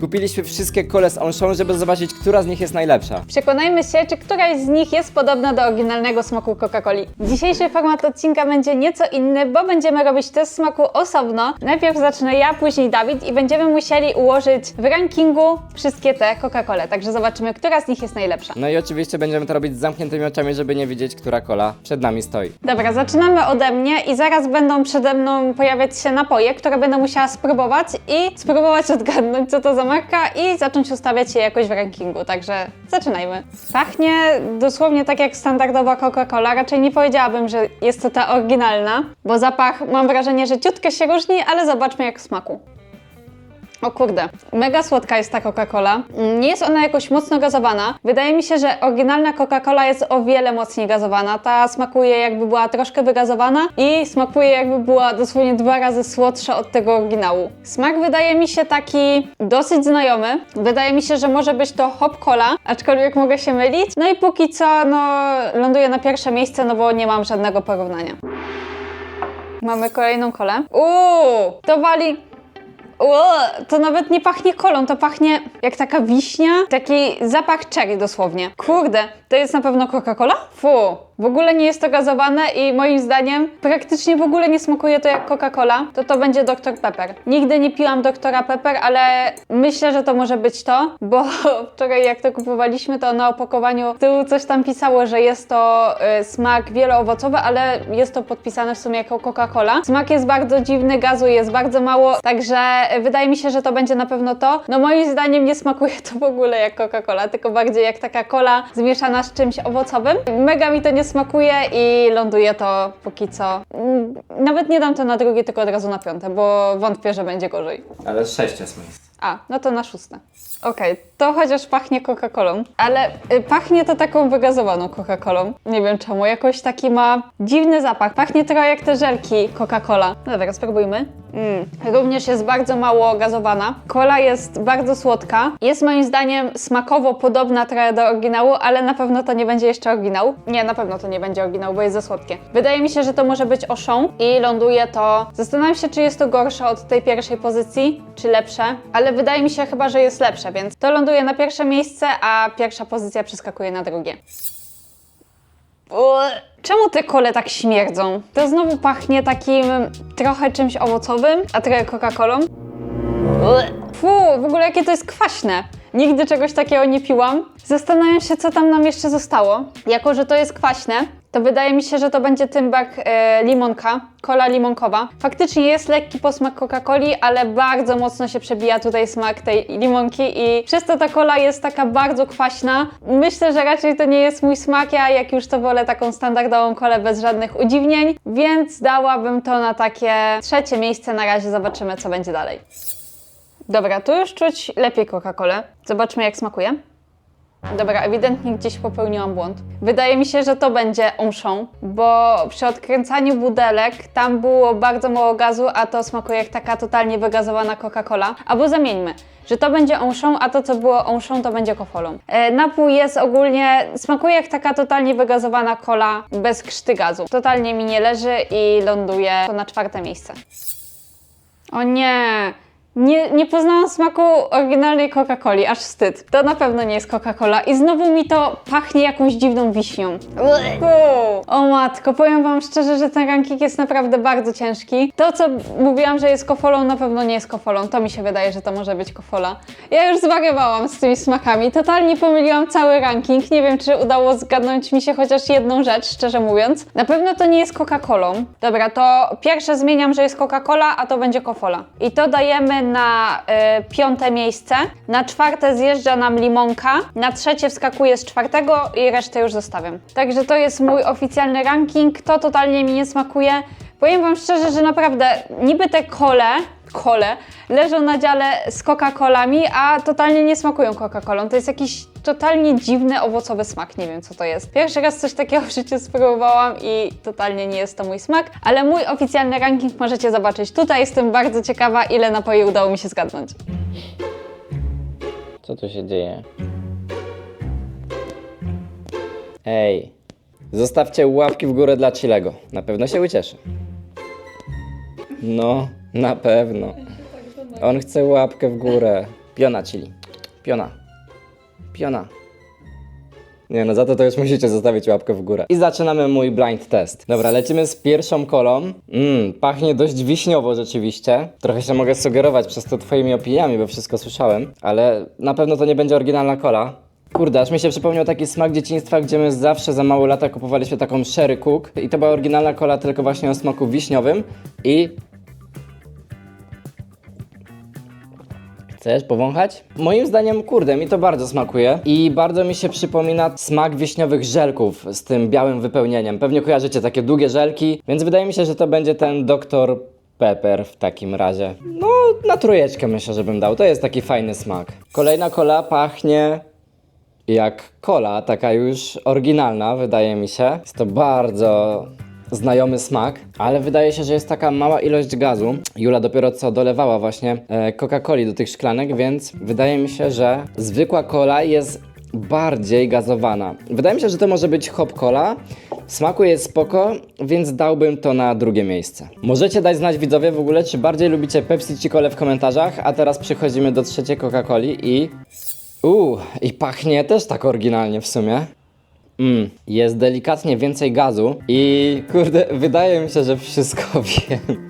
Kupiliśmy wszystkie kole z Onshą, żeby zobaczyć, która z nich jest najlepsza. Przekonajmy się, czy któraś z nich jest podobna do oryginalnego smaku Coca-Coli. Dzisiejszy format odcinka będzie nieco inny, bo będziemy robić test smaku osobno. Najpierw zacznę ja, później Dawid i będziemy musieli ułożyć w rankingu wszystkie te Coca-Cole. Także zobaczymy, która z nich jest najlepsza. No i oczywiście będziemy to robić z zamkniętymi oczami, żeby nie widzieć, która kola przed nami stoi. Dobra, zaczynamy ode mnie i zaraz będą przede mną pojawiać się napoje, które będę musiała spróbować i spróbować odgadnąć, co to za marka i zacząć ustawiać je jakoś w rankingu. Także zaczynajmy. Pachnie dosłownie tak jak standardowa Coca-Cola. Raczej nie powiedziałabym, że jest to ta oryginalna, bo zapach mam wrażenie, że ciutkę się różni, ale zobaczmy jak smaku. O kurde, mega słodka jest ta Coca-Cola. Mm, Nie jest ona jakoś mocno gazowana. Wydaje mi się, że oryginalna Coca-Cola jest o wiele mocniej gazowana. Ta smakuje jakby była troszkę wygazowana i smakuje jakby była dosłownie dwa razy słodsza od tego oryginału. Smak wydaje mi się taki dosyć znajomy. Wydaje mi się, że może być to hop cola, aczkolwiek mogę się mylić. No i póki co, no, ląduje na pierwsze miejsce, no bo nie mam żadnego porównania. Mamy kolejną kolę. Uuu, to wali Ło, to nawet nie pachnie kolą, to pachnie jak taka wiśnia, taki zapach cherry dosłownie. Kurde, to jest na pewno Coca-Cola? Fu, w ogóle nie jest to gazowane i moim zdaniem praktycznie w ogóle nie smakuje to jak Coca-Cola, to to będzie Dr Pepper. Nigdy nie piłam Doktora Pepper, ale myślę, że to może być to, bo wczoraj jak to kupowaliśmy, to na opakowaniu tyłu coś tam pisało, że jest to y, smak wieloowocowy, ale jest to podpisane w sumie jako Coca-Cola. Smak jest bardzo dziwny, gazu jest bardzo mało, także wydaje mi się, że to będzie na pewno to. No moim zdaniem nie smakuje to w ogóle jak Coca-Cola, tylko bardziej jak taka cola zmieszana z czymś owocowym. Mega mi to nie smakuje i ląduje to póki co. Nawet nie dam to na drugie, tylko od razu na piąte, bo wątpię, że będzie gorzej. Ale sześć jest miejsc. A, no to na szóste. Okej, to chociaż pachnie Coca-Colą, ale y, pachnie to taką wygazowaną Coca-Colą. Nie wiem czemu, jakoś taki ma dziwny zapach. Pachnie trochę jak te żelki Coca-Cola. No dobra, spróbujmy. Mm. Również jest bardzo mało gazowana. Kola jest bardzo słodka. Jest moim zdaniem smakowo podobna trochę do oryginału, ale na pewno to nie będzie jeszcze oryginał. Nie, na pewno to nie będzie oryginał, bo jest za słodkie. Wydaje mi się, że to może być I ląduje to... Zastanawiam się, czy jest to gorsze od tej pierwszej pozycji, czy lepsze, ale wydaje mi się chyba, że jest lepsze, więc to ląduje na pierwsze miejsce, a pierwsza pozycja przeskakuje na drugie. Czemu te kole tak śmierdzą? To znowu pachnie takim trochę czymś owocowym, a trochę Coca-Colą. Fu, w ogóle jakie to jest kwaśne. Nigdy czegoś takiego nie piłam. Zastanawiam się, co tam nam jeszcze zostało. Jako, że to jest kwaśne, to wydaje mi się, że to będzie tymbak e, limonka, kola limonkowa. Faktycznie jest lekki posmak Coca-Coli, ale bardzo mocno się przebija tutaj smak tej limonki i przez to ta kola jest taka bardzo kwaśna. Myślę, że raczej to nie jest mój smak, ja jak już to wolę taką standardową kolę bez żadnych udziwnień, więc dałabym to na takie trzecie miejsce. Na razie zobaczymy, co będzie dalej. Dobra, tu już czuć lepiej Coca-Colę. Zobaczmy, jak smakuje. Dobra, ewidentnie gdzieś popełniłam błąd. Wydaje mi się, że to będzie Auchan, bo przy odkręcaniu budelek tam było bardzo mało gazu, a to smakuje jak taka totalnie wygazowana Coca-Cola. Albo zamieńmy, że to będzie Auchan, a to co było Auchan to będzie kofolą. E, napój jest ogólnie, smakuje jak taka totalnie wygazowana cola bez krzty gazu. Totalnie mi nie leży i ląduje to na czwarte miejsce. O nie! Nie, nie poznałam smaku oryginalnej Coca-Coli, aż wstyd. To na pewno nie jest Coca-Cola i znowu mi to pachnie jakąś dziwną wiśnią. O matko, powiem wam szczerze, że ten ranking jest naprawdę bardzo ciężki. To, co mówiłam, że jest kofolą, na pewno nie jest kofolą. To mi się wydaje, że to może być kofola. Ja już zwariowałam z tymi smakami. Totalnie pomyliłam cały ranking. Nie wiem, czy udało zgadnąć mi się chociaż jedną rzecz, szczerze mówiąc. Na pewno to nie jest Coca-Colą. Dobra, to pierwsze zmieniam, że jest Coca-Cola, a to będzie kofola. I to dajemy na y, piąte miejsce. Na czwarte zjeżdża nam limonka. Na trzecie wskakuje z czwartego i resztę już zostawiam. Także to jest mój oficjalny ranking. To totalnie mi nie smakuje. Powiem Wam szczerze, że naprawdę niby te kole, kole leżą na dziale z Coca-Colami, a totalnie nie smakują Coca-Colą. To jest jakiś totalnie dziwny, owocowy smak. Nie wiem, co to jest. Pierwszy raz coś takiego w życiu spróbowałam i totalnie nie jest to mój smak, ale mój oficjalny ranking możecie zobaczyć tutaj. Jestem bardzo ciekawa, ile napoi udało mi się zgadnąć. Co tu się dzieje? Ej, zostawcie łapki w górę dla Chilego. Na pewno się ucieszy. No, na pewno. On chce łapkę w górę. Piona chili. Piona. Piona. Nie no, za to to już musicie zostawić łapkę w górę. I zaczynamy mój blind test. Dobra, lecimy z pierwszą kolą. Mmm, pachnie dość wiśniowo rzeczywiście. Trochę się mogę sugerować przez to twoimi opiniami, bo wszystko słyszałem. Ale na pewno to nie będzie oryginalna kola. Kurde, aż mi się przypomniał taki smak dzieciństwa, gdzie my zawsze za mało lata kupowaliśmy taką Sherry Cook. I to była oryginalna kola, tylko właśnie o smaku wiśniowym. I Chcesz powąchać? Moim zdaniem, kurde, mi to bardzo smakuje i bardzo mi się przypomina smak wiśniowych żelków z tym białym wypełnieniem. Pewnie kojarzycie takie długie żelki, więc wydaje mi się, że to będzie ten Dr. Pepper w takim razie. No, na trójeczkę myślę, że bym dał. To jest taki fajny smak. Kolejna kola pachnie jak kola, taka już oryginalna, wydaje mi się. Jest to bardzo znajomy smak, ale wydaje się, że jest taka mała ilość gazu. Jula dopiero co dolewała właśnie e, Coca-Coli do tych szklanek, więc wydaje mi się, że zwykła kola jest bardziej gazowana. Wydaje mi się, że to może być hop cola. Smaku jest spoko, więc dałbym to na drugie miejsce. Możecie dać znać widzowie w ogóle, czy bardziej lubicie Pepsi czy Colę w komentarzach, a teraz przechodzimy do trzeciej Coca-Coli i... Uuu, i pachnie też tak oryginalnie w sumie. Mm, jest delikatnie więcej gazu i kurde, wydaje mi się, że wszystko wiem.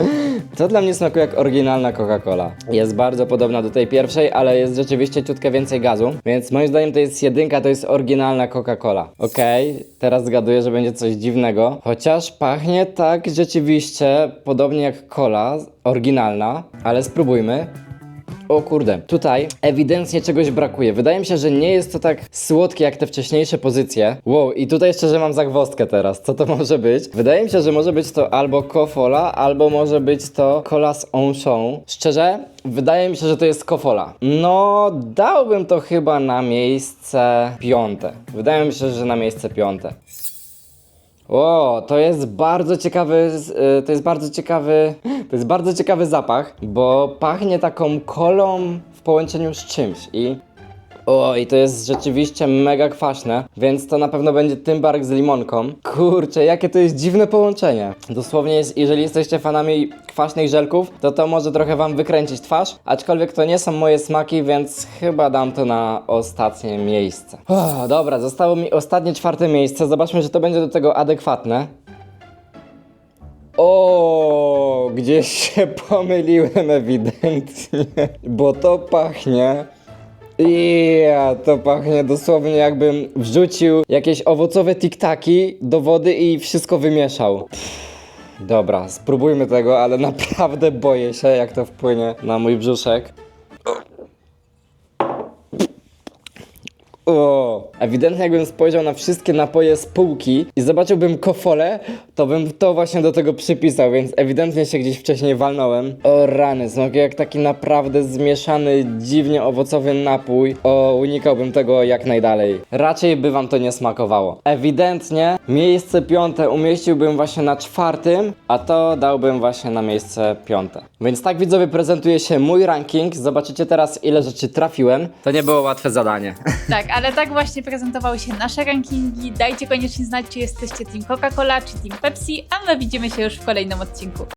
To dla mnie smakuje jak oryginalna Coca-Cola. Jest bardzo podobna do tej pierwszej, ale jest rzeczywiście ciutkę więcej gazu, więc moim zdaniem to jest jedynka, to jest oryginalna Coca-Cola. Okej, teraz zgaduję, że będzie coś dziwnego, chociaż pachnie tak rzeczywiście podobnie jak cola, oryginalna, ale spróbujmy. O kurde, tutaj ewidentnie czegoś brakuje. Wydaje mi się, że nie jest to tak słodkie jak te wcześniejsze pozycje. Wow, i tutaj szczerze mam zagwozdkę teraz. Co to może być? Wydaje mi się, że może być to albo kofola, albo może być to cola z. Szczerze, wydaje mi się, że to jest kofola. No, dałbym to chyba na miejsce piąte. Wydaje mi się, że na miejsce piąte. O, to jest bardzo ciekawy, y, to jest bardzo ciekawy, to jest bardzo ciekawy zapach, bo pachnie taką kolą w połączeniu z czymś i o, i to jest rzeczywiście mega kwaśne, więc to na pewno będzie Tymbark z limonką. Kurczę, jakie to jest dziwne połączenie. Dosłownie, jest, jeżeli jesteście fanami kwaśnych żelków, to to może trochę wam wykręcić twarz, aczkolwiek to nie są moje smaki, więc chyba dam to na ostatnie miejsce. O, dobra, zostało mi ostatnie czwarte miejsce. Zobaczmy, że to będzie do tego adekwatne. O, gdzieś się pomyliłem ewidentnie, bo to pachnie. Ja, to pachnie dosłownie jakbym wrzucił jakieś owocowe tiktaki do wody i wszystko wymieszał. Dobra, spróbujmy tego, ale naprawdę boję się, jak to wpłynie na mój brzuszek. O, ewidentnie jakbym spojrzał na wszystkie napoje z półki i zobaczyłbym kofolę, to bym to właśnie do tego przypisał, więc ewidentnie się gdzieś wcześniej walnąłem. O rany, smakuje jak taki naprawdę zmieszany, dziwnie owocowy napój. O, unikałbym tego jak najdalej. Raczej by wam to nie smakowało. Ewidentnie miejsce piąte umieściłbym właśnie na czwartym, a to dałbym właśnie na miejsce piąte. Więc tak widzowie prezentuje się mój ranking. Zobaczycie teraz ile rzeczy trafiłem. To nie było łatwe zadanie. Tak, ale tak właśnie prezentowały się nasze rankingi. Dajcie koniecznie znać, czy jesteście Team Coca-Cola, czy Team Pepsi, a my widzimy się już w kolejnym odcinku.